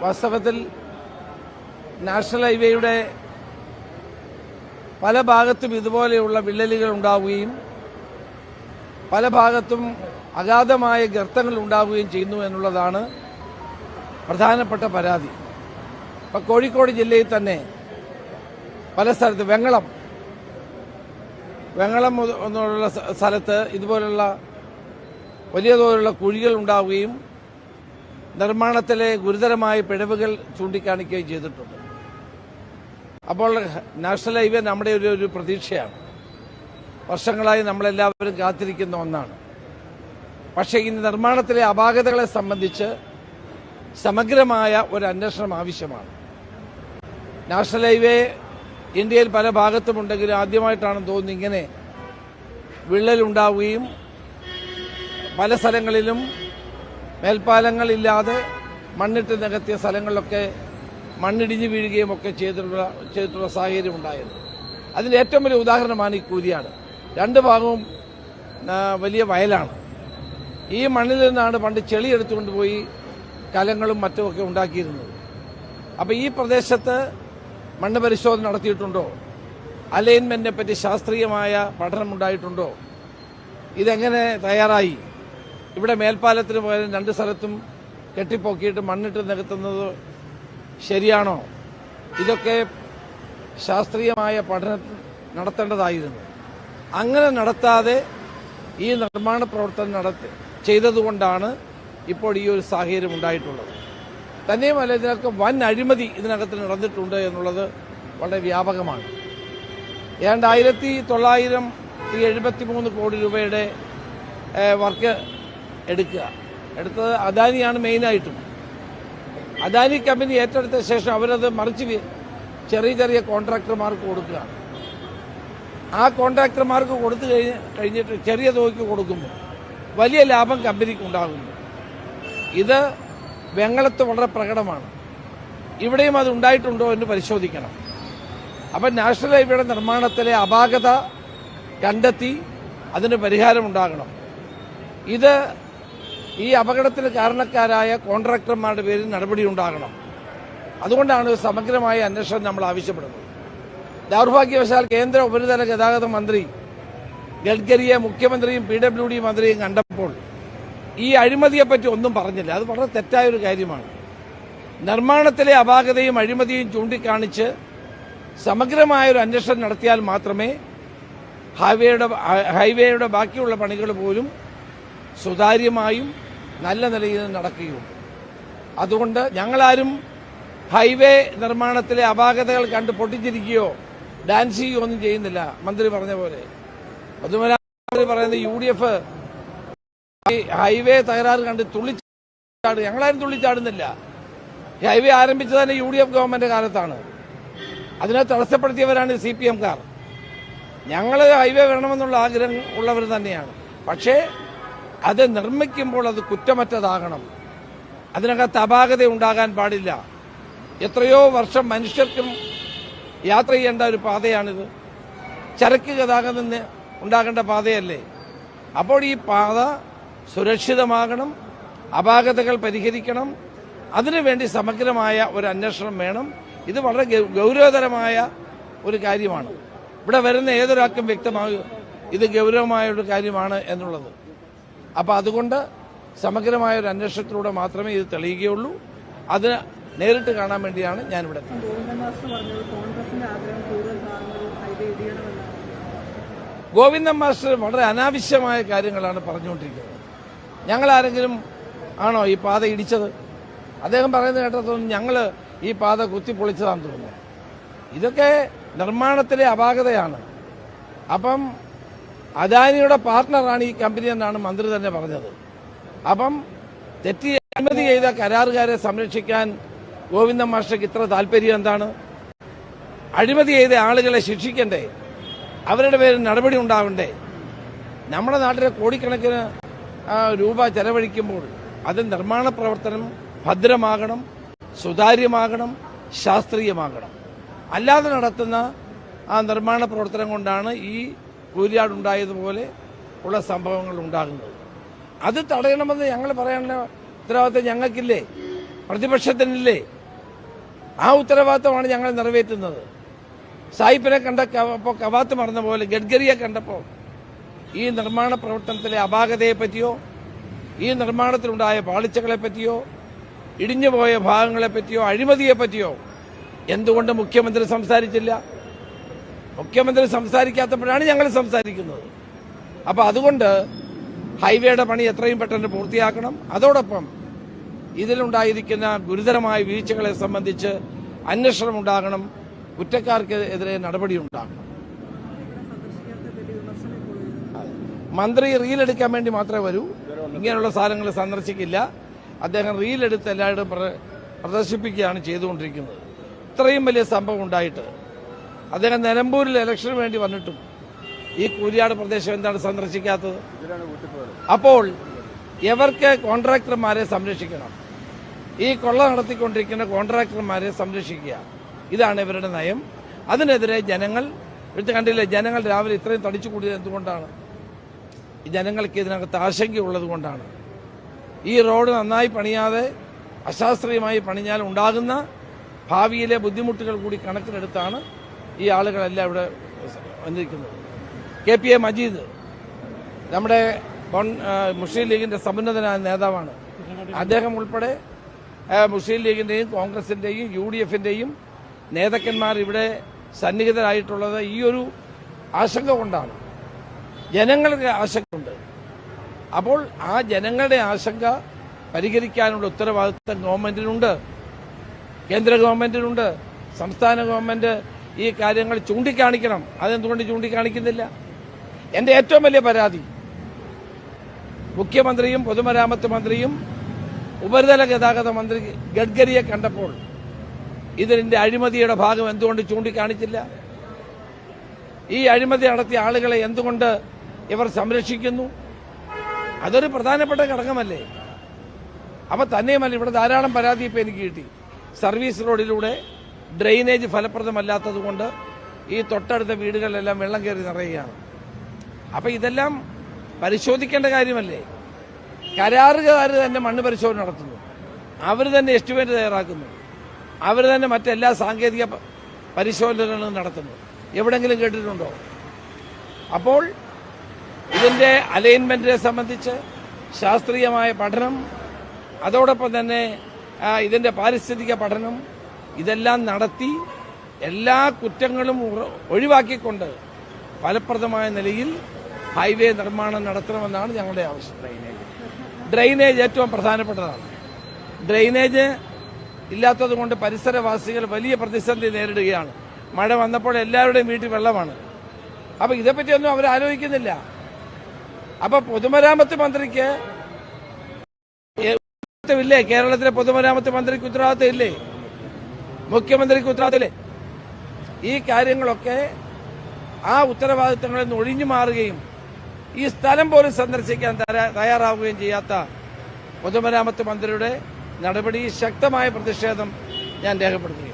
വാസ്തവത്തിൽ നാഷണൽ ഹൈവേയുടെ പല ഭാഗത്തും ഇതുപോലെയുള്ള വിള്ളലുകൾ ഉണ്ടാവുകയും പല ഭാഗത്തും അഗാധമായ ഗർത്തങ്ങൾ ഉണ്ടാവുകയും ചെയ്യുന്നു എന്നുള്ളതാണ് പ്രധാനപ്പെട്ട പരാതി. ഇപ്പം കോഴിക്കോട് ജില്ലയിൽ തന്നെ പല സ്ഥലത്ത് വെങ്ങളം വെങ്ങളം എന്നുള്ള സ്ഥ- സ്ഥലത്ത് ഇതുപോലുള്ള വലിയ തോതിലുള്ള കുഴികൾ ഉണ്ടാവുകയും നിർമ്മാണത്തിലെ ഗുരുതരമായ പിഴവുകൾ ചൂണ്ടിക്കാണിക്കുകയും ചെയ്തിട്ടുണ്ട്. അപ്പോൾ നാഷണൽ ഹൈവേ നമ്മുടെ ഒരു ഒരു പ്രതീക്ഷയാണ്. വർഷങ്ങളായി നമ്മളെല്ലാവരും കാത്തിരിക്കുന്ന ഒന്നാണ്. പക്ഷേ ഇന്ന് നിർമ്മാണത്തിലെ അപാകതകളെ സംബന്ധിച്ച് സമഗ്രമായ ഒരു അന്വേഷണം ആവശ്യമാണ്. നാഷണൽ ഹൈവേ ഇന്ത്യയിൽ പല ഭാഗത്തുമുണ്ടെങ്കിലും ആദ്യമായിട്ടാണ് തോന്നുന്നത് ഇങ്ങനെ വിള്ളലുണ്ടാവുകയും പല സ്ഥലങ്ങളിലും മേൽപ്പാലങ്ങളില്ലാതെ മണ്ണിട്ട് നികത്തിയ സ്ഥലങ്ങളിലൊക്കെ മണ്ണിടിഞ്ഞു വീഴുകയും ഒക്കെ ചെയ്തിട്ടുള്ള ചെയ്തിട്ടുള്ള സാഹചര്യം ഉണ്ടായത്. അതിന്റെ ഏറ്റവും വലിയ ഉദാഹരണമാണ് ഈ കൂരിയാട്. രണ്ട് ഭാഗവും വലിയ വയലാണ്. ഈ മണ്ണിൽ നിന്നാണ് പണ്ട് ചെളി എടുത്തുകൊണ്ട് പോയി കലങ്ങളും മറ്റുമൊക്കെ ഉണ്ടാക്കിയിരുന്നത്. അപ്പോൾ ഈ പ്രദേശത്ത് മണ്ണ് പരിശോധന നടത്തിയിട്ടുണ്ടോ? അലൈൻമെന്റിനെ പറ്റി ശാസ്ത്രീയമായ പഠനം ഉണ്ടായിട്ടുണ്ടോ? ഇതെങ്ങനെ തയ്യാറായി? ഇവിടെ മേൽപ്പാലത്തിന് പോയാലും രണ്ട് സ്ഥലത്തും കെട്ടിപ്പൊക്കിയിട്ട് മണ്ണിട്ട് നികത്തുന്നത് ശരിയാണോ? ഇതൊക്കെ ശാസ്ത്രീയമായ പഠനം നടത്തേണ്ടതായിരുന്നു. അങ്ങനെ നടത്താതെ ഈ നിർമ്മാണ പ്രവർത്തനം നടത്തി ചെയ്തതുകൊണ്ടാണ് ഇപ്പോൾ ഈ ഒരു സാഹചര്യം ഉണ്ടായിട്ടുള്ളത്. തന്നെയുമല്ല ഇതിനൊക്കെ വൻ അഴിമതി ഇതിനകത്ത് നടന്നിട്ടുണ്ട് എന്നുള്ളത് വളരെ വ്യാപകമാണ്. ഏതാണ്ട് ആയിരത്തി തൊള്ളായിരത്തി എഴുപത്തി മൂന്ന് കോടി രൂപയുടെ വർക്ക് എടുക്കുക. എടുത്തത് അദാനിയാണ് മെയിനായിട്ടും അദാനി കമ്പനി ഏറ്റെടുത്ത ശേഷം അവരത് മറിച്ച് ചെറിയ ചെറിയ കോൺട്രാക്ടർമാർക്ക് കൊടുക്കുക ആ കോൺട്രാക്ടർമാർക്ക് കൊടുത്തു കഴിഞ്ഞ് കഴിഞ്ഞിട്ട് ചെറിയ തുകയ്ക്ക് കൊടുക്കുമ്പോൾ വലിയ ലാഭം കമ്പനിക്ക് ഉണ്ടാകുന്നു. ഇത് വെങ്ങളത്ത് വളരെ പ്രകടമാണ്. ഇവിടെയും അത് ഉണ്ടായിട്ടുണ്ടോ എന്ന് പരിശോധിക്കണം. അപ്പം നാഷണൽ ഹൈവേയുടെ നിർമ്മാണത്തിലെ അപാകത കണ്ടെത്തി അതിന് പരിഹാരമുണ്ടാകണം ഇത് ഈ അപകടത്തിന് കാരണക്കാരായ കോൺട്രാക്ടർമാരുടെ പേരിൽ നടപടി ഉണ്ടാകണം. അതുകൊണ്ടാണ് സമഗ്രമായ അന്വേഷണം നമ്മൾ ആവശ്യപ്പെടുന്നത്. ദൗർഭാഗ്യവശാൽ കേന്ദ്ര ഉപരിതല ഗതാഗത മന്ത്രി ഗഡ്കരിയെ മുഖ്യമന്ത്രിയും പി ഡബ്ല്യു ഡി മന്ത്രിയും കണ്ടപ്പോൾ ഈ അഴിമതിയെപ്പറ്റി ഒന്നും പറഞ്ഞില്ല. അത് വളരെ തെറ്റായ ഒരു കാര്യമാണ്. നിർമ്മാണത്തിലെ അപാകതയും അഴിമതിയും ചൂണ്ടിക്കാണിച്ച് സമഗ്രമായ ഒരു അന്വേഷണം നടത്തിയാൽ മാത്രമേ ഹൈവേയുടെ ഹൈവേയുടെ ബാക്കിയുള്ള പണികൾ പോലും സുതാര്യമായും നല്ല നിലയിൽ നടക്കുകയുണ്ട് അതുകൊണ്ട് ഞങ്ങളാരും ഹൈവേ നിർമ്മാണത്തിലെ അപാകതകൾ കണ്ട് പൊട്ടിച്ചിരിക്കുകയോ ഡാൻസ് ചെയ്യുകയോ ഒന്നും ചെയ്യുന്നില്ല മന്ത്രി പറഞ്ഞ പോലെ. പൊതുമരാമന്ത്രി പറയുന്നത് യു ഡി എഫ് ഹൈവേ തകരാറ് കണ്ട് തുള്ളിച്ചാട് ഞങ്ങളാരും തുള്ളിച്ചാടുന്നില്ല. ഹൈവേ ആരംഭിച്ചത് തന്നെ യു ഡി എഫ് ഗവൺമെന്റ് കാലത്താണ്. അതിനെ തടസ്സപ്പെടുത്തിയവരാണ് സി പി എംകാർ ഞങ്ങൾ ഹൈവേ വേണമെന്നുള്ള ആഗ്രഹം ഉള്ളവർ തന്നെയാണ്. പക്ഷേ അത് നിർമ്മിക്കുമ്പോൾ അത് കുറ്റമറ്റതാകണം. അതിനകത്ത് അപാകത ഉണ്ടാകാൻ പാടില്ല. എത്രയോ വർഷം മനുഷ്യർക്കും യാത്ര ചെയ്യേണ്ട ഒരു പാതയാണിത്. ചരക്ക് ഗതാഗതം ഉണ്ടാകേണ്ട പാതയല്ലേ? അപ്പോൾ ഈ പാത സുരക്ഷിതമാകണം അപാകതകൾ പരിഹരിക്കണം അതിനുവേണ്ടി സമഗ്രമായ ഒരു അന്വേഷണം വേണം. ഇത് വളരെ ഗൗരവതരമായ ഒരു കാര്യമാണ്. ഇവിടെ വരുന്ന ഏതൊരാൾക്കും വ്യക്തമാകും ഇത് ഗൗരവമായ ഒരു കാര്യമാണ് എന്നുള്ളത്. അപ്പോൾ അതുകൊണ്ട് സമഗ്രമായ ഒരു അന്വേഷണത്തിലൂടെ മാത്രമേ ഇത് തെളിയുകയുള്ളൂ. അത് നേരിട്ട് കാണാൻ വേണ്ടിയാണ് ഞാനിവിടെ ഗോവിന്ദൻ മാസ്റ്റർ വളരെ അനാവശ്യമായ കാര്യങ്ങളാണ് പറഞ്ഞുകൊണ്ടിരിക്കുന്നത്. ഞങ്ങൾ ആരെങ്കിലും ആണോ ഈ പാത ഇടിച്ചത്? അദ്ദേഹം പറയുന്നത് കേട്ടതൊന്നും ഞങ്ങൾ ഈ പാത കുത്തിപ്പൊളിച്ചതാണെന്ന് തോന്നുന്നു. ഇതൊക്കെ നിർമ്മാണത്തിലെ അപാകതയാണ്. അപ്പം അദാനിയുടെ പാർട്ട്ണറാണ് ഈ കമ്പനി എന്നാണ് മന്ത്രി തന്നെ പറഞ്ഞത്. അപ്പം തെറ്റി അനുമതി ചെയ്ത കരാറുകാരെ സംരക്ഷിക്കാൻ ഗോവിന്ദൻ മാസ്റ്റർക്ക് ഇത്ര താല്പര്യം എന്താണ്? അഴിമതി ചെയ്ത ആളുകളെ ശിക്ഷിക്കണ്ടേ? അവരുടെ പേരിൽ നടപടി ഉണ്ടാവണ്ടേ? നമ്മുടെ നാട്ടിലെ കോടിക്കണക്കിന് രൂപ ചെലവഴിക്കുമ്പോൾ അത് നിർമ്മാണ പ്രവർത്തനം ഭദ്രമാകണം സുതാര്യമാകണം ശാസ്ത്രീയമാകണം. അല്ലാതെ നടത്തുന്ന ആ നിർമ്മാണ പ്രവർത്തനം കൊണ്ടാണ് ഈ കൂരിയാടുണ്ടായതുപോലെ ഉള്ള സംഭവങ്ങൾ ഉണ്ടാകുന്നത്. അത് തടയണമെന്ന് ഞങ്ങൾ പറയേണ്ട ഉത്തരവാദിത്തം ഞങ്ങൾക്കില്ലേ? പ്രതിപക്ഷത്തിനില്ലേ? ആ ഉത്തരവാദിത്തമാണ് ഞങ്ങൾ നിറവേറ്റുന്നത്. സായിപ്പിനെ കണ്ട അപ്പോൾ കവാത്ത് മറന്ന പോലെ ഗഡ്കരിയെ കണ്ടപ്പോൾ ഈ നിർമ്മാണ പ്രവർത്തനത്തിലെ അപാകതയെ പറ്റിയോ ഈ നിർമ്മാണത്തിലുണ്ടായ പാളിച്ചകളെ പറ്റിയോ ഇടിഞ്ഞുപോയ ഭാഗങ്ങളെ പറ്റിയോ അഴിമതിയെ പറ്റിയോ എന്തുകൊണ്ട് മുഖ്യമന്ത്രി സംസാരിച്ചില്ല? മുഖ്യമന്ത്രി സംസാരിക്കാത്തപ്പോഴാണ് ഞങ്ങൾ സംസാരിക്കുന്നത്. അപ്പൊ അതുകൊണ്ട് ഹൈവേയുടെ പണി എത്രയും പെട്ടെന്ന് പൂർത്തിയാക്കണം. അതോടൊപ്പം ഇതിലുണ്ടായിരിക്കുന്ന ഗുരുതരമായ വീഴ്ചകളെ സംബന്ധിച്ച് അന്വേഷണം ഉണ്ടാകണം. കുറ്റക്കാർക്കെതിരെ നടപടി ഉണ്ടാകണം. മന്ത്രി റീലെടുക്കാൻ വേണ്ടി മാത്രമേ വരൂ. ഇങ്ങനെയുള്ള സാധനങ്ങൾ സന്ദർശിക്കില്ല. അദ്ദേഹം റീലെടുത്ത് എല്ലായിടും പ്ര- പ്രദർശിപ്പിക്കുകയാണ് ചെയ്തുകൊണ്ടിരിക്കുന്നത്. ഇത്രയും വലിയ സംഭവം ഉണ്ടായിട്ട് അദ്ദേഹം നിലമ്പൂരിൽ ഇലക്ഷന് വേണ്ടി വന്നിട്ടും ഈ കൂരിയാട് പ്രദേശം എന്താണ് സന്ദർശിക്കാത്തത്? അപ്പോൾ ഇവർക്ക് കോൺട്രാക്ടർമാരെ സംരക്ഷിക്കണം? ഈ കൊള്ള നടത്തിക്കൊണ്ടിരിക്കുന്ന കോൺട്രാക്ടർമാരെ സംരക്ഷിക്കുക. ഇതാണ് ഇവരുടെ നയം. അതിനെതിരെ ജനങ്ങൾ എടുത്ത് കണ്ടില്ലേ ജനങ്ങൾ രാവിലെ ഇത്രയും തടിച്ചു കൂടിയത് എന്തുകൊണ്ടാണ്? ഈ ജനങ്ങൾക്ക് ഇതിനകത്ത് ആശങ്കയുള്ളത് കൊണ്ടാണ്. ഈ റോഡ് നന്നായി പണിയാതെ അശാസ്ത്രീയമായി പണിഞ്ഞാൽ ഉണ്ടാകുന്ന ഭാവിയിലെ ബുദ്ധിമുട്ടുകൾ കൂടി കണക്കിലെടുത്താണ് ഈ ആളുകളെല്ലാം ഇവിടെ വന്നിരിക്കുന്നത്. കെ പി എ മജീദ് നമ്മുടെ മുസ്ലിം ലീഗിന്റെ സമുന്നതനായ നേതാവാണ്. അദ്ദേഹം ഉൾപ്പെടെ മുസ്ലിം ലീഗിന്റെയും കോൺഗ്രസിന്റെയും യു ഡി എഫിന്റെയും നേതാക്കന്മാർ ഇവിടെ സന്നിഹിതരായിട്ടുള്ളത് ഈ ഒരു ആശങ്ക കൊണ്ടാണ്. ജനങ്ങളുടെ ആശങ്കയുണ്ട് അപ്പോൾ ആ ജനങ്ങളുടെ ആശങ്ക പരിഹരിക്കാനുള്ള ഉത്തരവാദിത്തം ഗവൺമെന്റിനുണ്ട്. കേന്ദ്ര ഗവൺമെന്റിനുണ്ട്. സംസ്ഥാന ഗവൺമെന്റ് ഈ കാര്യങ്ങൾ ചൂണ്ടിക്കാണിക്കണം. അതെന്തുകൊണ്ട് ചൂണ്ടിക്കാണിക്കുന്നില്ല? എന്റെ ഏറ്റവും വലിയ പരാതി മുഖ്യമന്ത്രിയും പൊതുമരാമത്ത് മന്ത്രിയും ഉപരിതല ഗതാഗത മന്ത്രി ഗഡ്കരിയെ കണ്ടപ്പോൾ ഇതിന്റെ അഴിമതിയുടെ ഭാഗം എന്തുകൊണ്ട് ചൂണ്ടിക്കാണിച്ചില്ല? ഈ അഴിമതി നടത്തിയ ആളുകളെ എന്തുകൊണ്ട് ഇവർ സംരക്ഷിക്കുന്നു? അതൊരു പ്രധാനപ്പെട്ട ഘടകമല്ലേ? അപ്പൊ തന്നെയുമല്ല ഇവിടെ ധാരാളം പരാതി ഇപ്പൊ എനിക്ക് കിട്ടി. സർവീസ് റോഡിലൂടെ ഡ്രെയിനേജ് ഫലപ്രദമല്ലാത്തതുകൊണ്ട് ഈ തൊട്ടടുത്ത വീടുകളിലെല്ലാം വെള്ളം കയറി നിറയുകയാണ്. അപ്പം ഇതെല്ലാം പരിശോധിക്കേണ്ട കാര്യമല്ലേ? കരാറുകാർ തന്നെ മണ്ണ് പരിശോധന നടത്തുന്നു. അവർ തന്നെ എസ്റ്റിമേറ്റ് തയ്യാറാക്കുന്നു. അവർ തന്നെ മറ്റെല്ലാ സാങ്കേതിക പരിശോധനകളും നടത്തുന്നു. എവിടെങ്കിലും കേട്ടിട്ടുണ്ടോ? അപ്പോൾ ഇതിന്റെ അലൈൻമെന്റിനെ സംബന്ധിച്ച് ശാസ്ത്രീയമായ പഠനം അതോടൊപ്പം തന്നെ ഇതിന്റെ പാരിസ്ഥിതിക പഠനം ഇതെല്ലാം നടത്തി എല്ലാ കുറ്റങ്ങളും ഒഴിവാക്കിക്കൊണ്ട് ഫലപ്രദമായ നിലയിൽ ഹൈവേ നിർമ്മാണം നടത്തണമെന്നാണ് ഞങ്ങളുടെ ആവശ്യം. ഡ്രൈനേജ് ഡ്രൈനേജ് ഏറ്റവും പ്രധാനപ്പെട്ടതാണ്. ഡ്രൈനേജ് ഇല്ലാത്തതുകൊണ്ട് പരിസരവാസികൾ വലിയ പ്രതിസന്ധി നേരിടുകയാണ്. മഴ വന്നപ്പോൾ എല്ലാവരുടെയും വീട്ടിൽ വെള്ളമാണ്. അപ്പൊ ഇതേപ്പറ്റിയൊന്നും അവർ ആലോചിക്കുന്നില്ല. അപ്പൊ പൊതുമരാമത്ത് മന്ത്രിക്ക് ഉത്തരവാദിത്തമില്ലേ കേരളത്തിലെ പൊതുമരാമത്ത് മന്ത്രിക്ക് ഉത്തരവാദിത്തം ഇല്ലേ? മുഖ്യമന്ത്രിക്ക് ഉത്തരവാദിത്തമില്ലേ? ഈ കാര്യങ്ങളൊക്കെ ആ ഉത്തരവാദിത്തങ്ങളിൽ നിന്ന് ഒഴിഞ്ഞു മാറുകയും ഈ സ്ഥലം പോലും സന്ദർശിക്കാൻ തയ്യാ- തയ്യാറാവുകയും ചെയ്യാത്ത പൊതുമരാമത്ത് മന്ത്രിയുടെ നടപടി ശക്തമായ പ്രതിഷേധം ഞാൻ രേഖപ്പെടുത്തുകയാണ്